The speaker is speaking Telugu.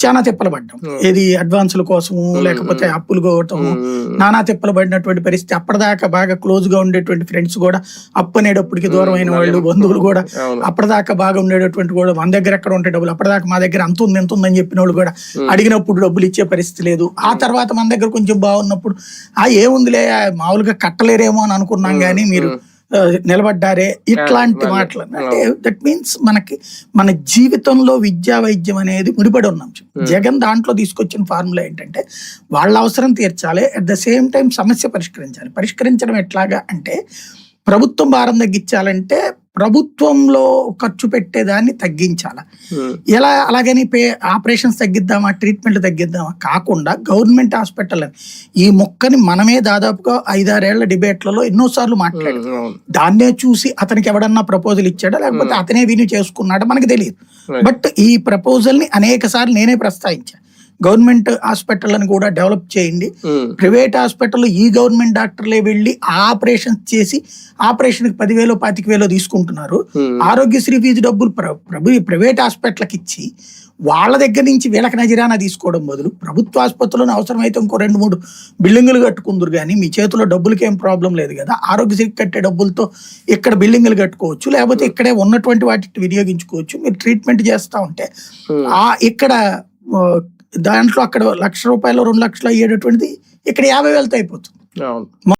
చాలా తిప్పలు పడ్డాం ఏది అడ్వాన్సుల కోసము లేకపోతే అప్పులు కోవటము నానా తిప్పలు పడినటువంటి పరిస్థితి. అప్పటిదాకా బాగా క్లోజ్గా ఉండేటువంటి ఫ్రెండ్స్ కూడా అప్పు అనేటప్పటికి దూరం అయిన వాళ్ళు బంధువులు కూడా. అప్పటిదాకా బాగా ఉండేటటువంటి కూడా మన దగ్గర ఎక్కడ ఉంటే డబ్బులు అప్పటిదాకా మా దగ్గర అంత ఉంది ఎంత ఉందని చెప్పిన వాళ్ళు కూడా. అడిగినప్పుడు డబ్బులు ఇచ్చే పరిస్థితి లేదు. ఆ తర్వాత మన దగ్గర కొంచెం బాగున్నప్పుడు ఆ ఏముందిలే మామూలుగా కట్టలేరేమో అని అనుకున్నాం కానీ మీరు నిలబడ్డారే ఇట్లాంటి మాటలు. అంటే దట్ మీన్స్ మనకి మన జీవితంలో విద్యా వైద్యం అనేది ముడిపడి ఉన్నాం. జగన్ దాంట్లో తీసుకొచ్చిన ఫార్ములా ఏంటంటే వాళ్ళ అవసరం తీర్చాలి అట్ ద సేమ్ టైం సమస్య పరిష్కరించాలి. పరిష్కరించడం ఎట్లాగా అంటే ప్రభుత్వం భారం తగ్గించాలంటే ప్రభుత్వంలో ఖర్చు పెట్టేదాన్ని తగ్గించాలి. ఎలా అలాగని పే ఆపరేషన్స్ తగ్గిద్దామా ట్రీట్మెంట్ తగ్గిద్దామా కాకుండా గవర్నమెంట్ హాస్పిటల్ ఈ మొక్కని మనమే దాదాపుగా ఐదారేళ్ళ డిబేట్లలో ఎన్నోసార్లు మాట్లాడాం. దాన్నే చూసి అతనికి ఎవడన్నా ప్రపోజల్ ఇచ్చాడా లేకపోతే అతనే విని చేసుకున్నాడా మనకి తెలియదు. బట్ ఈ ప్రపోజల్ని అనేక సార్లు నేనే ప్రస్తావించా. గవర్నమెంట్ హాస్పిటల్ అని కూడా డెవలప్ చేయండి. ప్రైవేట్ హాస్పిటల్లో ఈ గవర్నమెంట్ డాక్టర్లే వెళ్ళి ఆపరేషన్ చేసి ఆపరేషన్కి పదివేలు పాతిక వేలు తీసుకుంటున్నారు ఆరోగ్యశ్రీ ఫీజు డబ్బులు ప్ర- ప్రభు ప్రైవేట్ హాస్పిటల్కి ఇచ్చి వాళ్ళ దగ్గర నుంచి వీళ్ళకి నజరానా తీసుకోవడం బదులు ప్రభుత్వ ఆసుపత్రులను అవసరమైతే ఇంకో రెండు మూడు బిల్డింగులు కట్టుకుందరు కానీ మీ చేతిలో డబ్బులకి ఏం ప్రాబ్లం లేదు కదా. ఆరోగ్యశ్రీ కట్టే డబ్బులతో ఇక్కడ బిల్డింగులు కట్టుకోవచ్చు. లేకపోతే ఇక్కడే ఉన్నటువంటి వాటిని వినియోగించుకోవచ్చు. మీరు ట్రీట్మెంట్ చేస్తూ ఉంటే. ఆ ఇక్కడ దాంట్లో అక్కడ లక్ష రూపాయలు రెండు లక్షలు అయ్యేటటువంటిది ఇక్కడ యాభై వేలతో అయిపోతుంది.